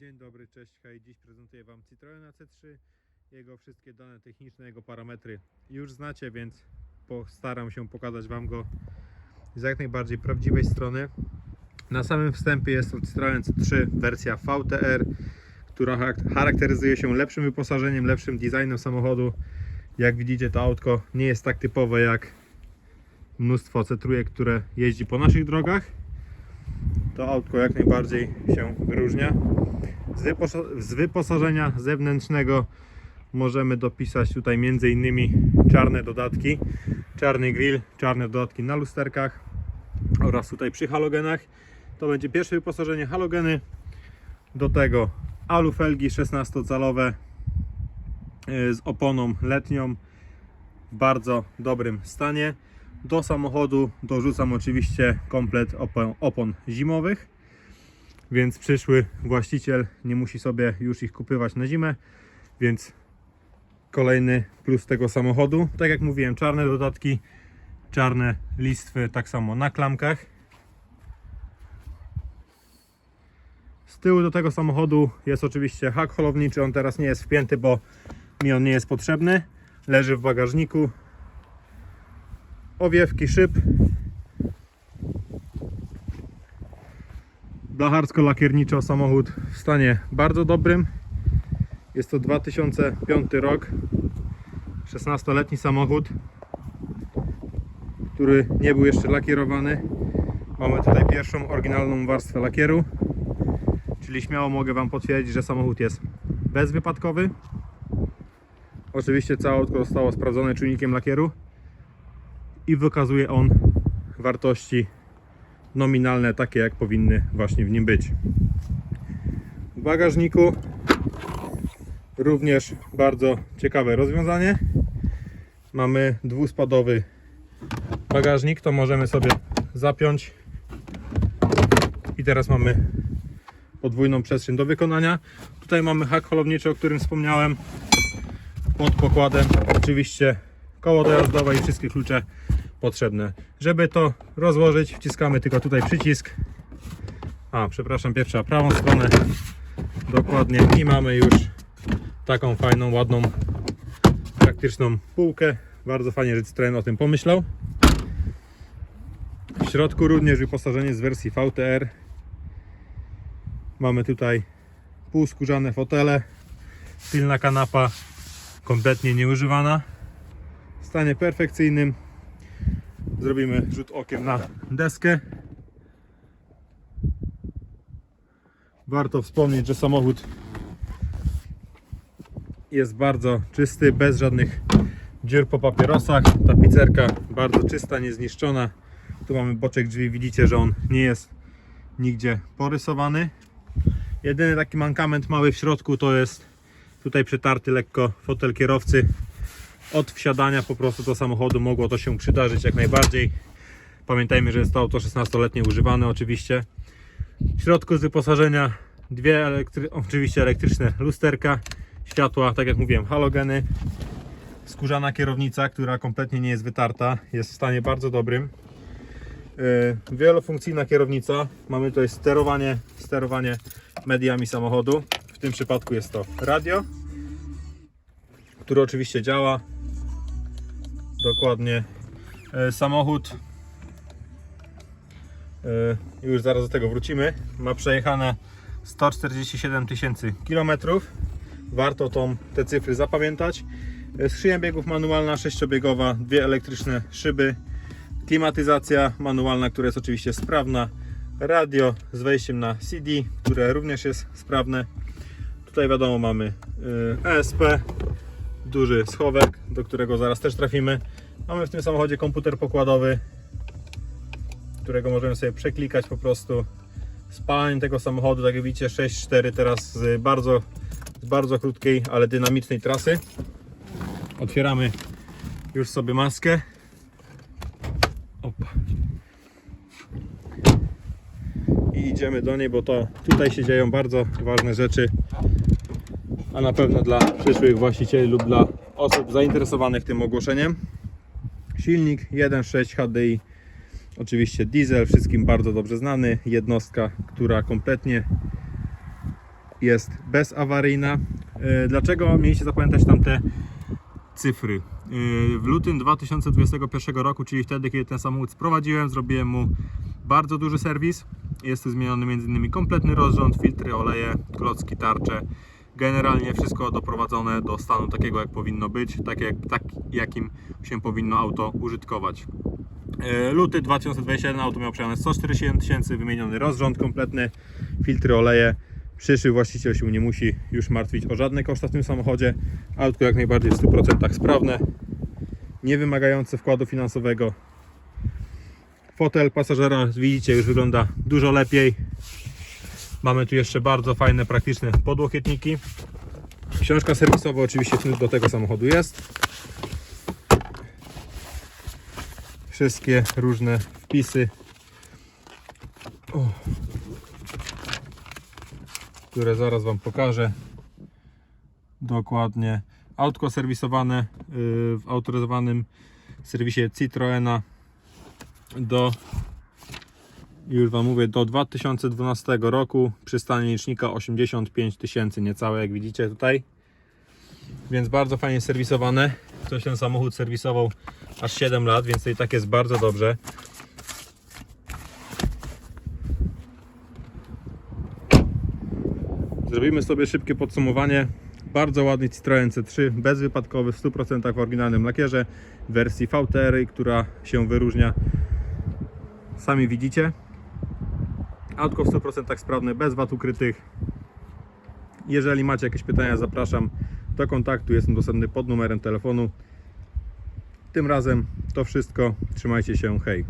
Dzień dobry, cześć, hej. Dziś prezentuję Wam Citroena C3. Jego wszystkie dane techniczne, jego parametry już znacie, więc postaram się pokazać Wam go z jak najbardziej prawdziwej strony. Na samym wstępie jest to Citroen C3 wersja VTR, która charak- charakteryzuje się lepszym wyposażeniem, lepszym designem samochodu. Jak widzicie, to autko nie jest tak typowe jak mnóstwo C3, które jeździ po naszych drogach. To autko jak najbardziej się wyróżnia. Z, wyposa- z wyposażenia zewnętrznego możemy dopisać tutaj m.in. czarne dodatki, czarny grill, czarne dodatki na lusterkach oraz tutaj przy halogenach. To będzie pierwsze wyposażenie halogeny. Do tego alufelgi 16-calowe y, z oponą letnią w bardzo dobrym stanie. Do samochodu dorzucam oczywiście komplet opon, opon zimowych, więc przyszły właściciel nie musi sobie już ich kupywać na zimę, więc kolejny plus tego samochodu. Tak jak mówiłem, czarne dodatki, czarne listwy, tak samo na klamkach. Z tyłu do tego samochodu jest oczywiście hak holowniczy, on teraz nie jest wpięty, bo mi on nie jest potrzebny. Leży w bagażniku, owiewki szyb blacharsko-lakierniczo samochód w stanie bardzo dobrym. Jest to 2005 rok. 16-letni samochód który nie był jeszcze lakierowany. Mamy tutaj pierwszą oryginalną warstwę lakieru. Czyli śmiało mogę Wam potwierdzić, że samochód jest bezwypadkowy. Oczywiście całe autko zostało sprawdzone czujnikiem lakieru i wykazuje on wartości nominalne, takie jak powinny właśnie w nim być. W bagażniku również bardzo ciekawe rozwiązanie. Mamy dwuspadowy bagażnik, to możemy sobie zapiąć i teraz mamy podwójną przestrzeń do wykonania. Tutaj mamy hak holowniczy, o którym wspomniałem pod pokładem. Oczywiście koło dojazdowe i wszystkie klucze potrzebne. Żeby to rozłożyć, wciskamy tylko tutaj przycisk. A, przepraszam, pierwsza prawą stronę. Dokładnie. I mamy już taką fajną, ładną, praktyczną półkę. Bardzo fajnie, że Citroen o tym pomyślał. W środku również wyposażenie z wersji VTR. Mamy tutaj półskórzane fotele, tylna kanapa kompletnie nieużywana stanie perfekcyjnym. Zrobimy rzut okiem na deskę. Warto wspomnieć, że samochód jest bardzo czysty, bez żadnych dziur po papierosach. Tapicerka bardzo czysta, niezniszczona. Tu mamy boczek drzwi, widzicie, że on nie jest nigdzie porysowany. Jedyny taki mankament mały w środku to jest tutaj przetarty lekko fotel kierowcy od wsiadania po prostu do samochodu mogło to się przydarzyć jak najbardziej. Pamiętajmy, że jest to auto 16-letnie używane oczywiście. W środku z wyposażenia dwie elektry oczywiście elektryczne lusterka, światła, tak jak mówiłem, halogeny, skórzana kierownica, która kompletnie nie jest wytarta, jest w stanie bardzo dobrym. Yy, Wielofunkcyjna kierownica, mamy tutaj sterowanie, sterowanie mediami samochodu. W tym przypadku jest to radio, które oczywiście działa. Dokładnie. E, Samochód. e, Już zaraz do tego wrócimy. Ma przejechane 147 tysięcy kilometrów. Warto tą, te cyfry zapamiętać. E, Skrzynia biegów manualna, sześciobiegowa, dwie elektryczne szyby, klimatyzacja manualna, która jest oczywiście sprawna, radio z wejściem na CD, które również jest sprawne. Tutaj wiadomo mamy ESP, duży schowek, do którego zaraz też trafimy. Mamy w tym samochodzie komputer pokładowy, którego możemy sobie przeklikać po prostu. Spalanie tego samochodu, tak jak widzicie 6.4 teraz z bardzo, z bardzo krótkiej, ale dynamicznej trasy. Otwieramy już sobie maskę. Opa. I idziemy do niej, bo to tutaj się dzieją bardzo ważne rzeczy a na pewno dla przyszłych właścicieli lub dla osób zainteresowanych tym ogłoszeniem. Silnik 1.6 HDI, oczywiście diesel, wszystkim bardzo dobrze znany, jednostka, która kompletnie jest bezawaryjna. E, Dlaczego mieliście zapamiętać tamte cyfry? E, W lutym 2021 roku, czyli wtedy, kiedy ten samochód sprowadziłem, zrobiłem mu bardzo duży serwis. Jest tu zmieniony m.in. kompletny rozrząd, filtry, oleje, klocki, tarcze. Generalnie wszystko doprowadzone do stanu takiego, jak powinno być, tak, jak, tak jakim się powinno auto użytkować. E, Luty 2021 auto miało przejechane 147 tysięcy, wymieniony rozrząd kompletny, filtry, oleje. Przyszły właściciel się nie musi już martwić o żadne koszta w tym samochodzie. Autko jak najbardziej w 100% sprawne, nie wymagające wkładu finansowego. Fotel pasażera widzicie już wygląda dużo lepiej. Mamy tu jeszcze bardzo fajne, praktyczne podłokietniki. Książka serwisowa oczywiście do tego samochodu jest. Wszystkie różne wpisy, które zaraz Wam pokażę. Dokładnie. Autko serwisowane yy, w autoryzowanym serwisie Citroena do już Wam mówię, do 2012 roku przy stanie licznika 85 tysięcy niecałe, jak widzicie tutaj. Więc bardzo fajnie serwisowane. Ktoś ten samochód serwisował aż 7 lat, więc i tak jest bardzo dobrze. Zrobimy sobie szybkie podsumowanie. Bardzo ładny Citroen C3, bezwypadkowy, w 100% w oryginalnym lakierze, w wersji VTR, która się wyróżnia. Sami widzicie. Autko w 100% sprawne, bez wad ukrytych. Jeżeli macie jakieś pytania, zapraszam do kontaktu. Jestem dostępny pod numerem telefonu. Tym razem to wszystko. Trzymajcie się. Hej.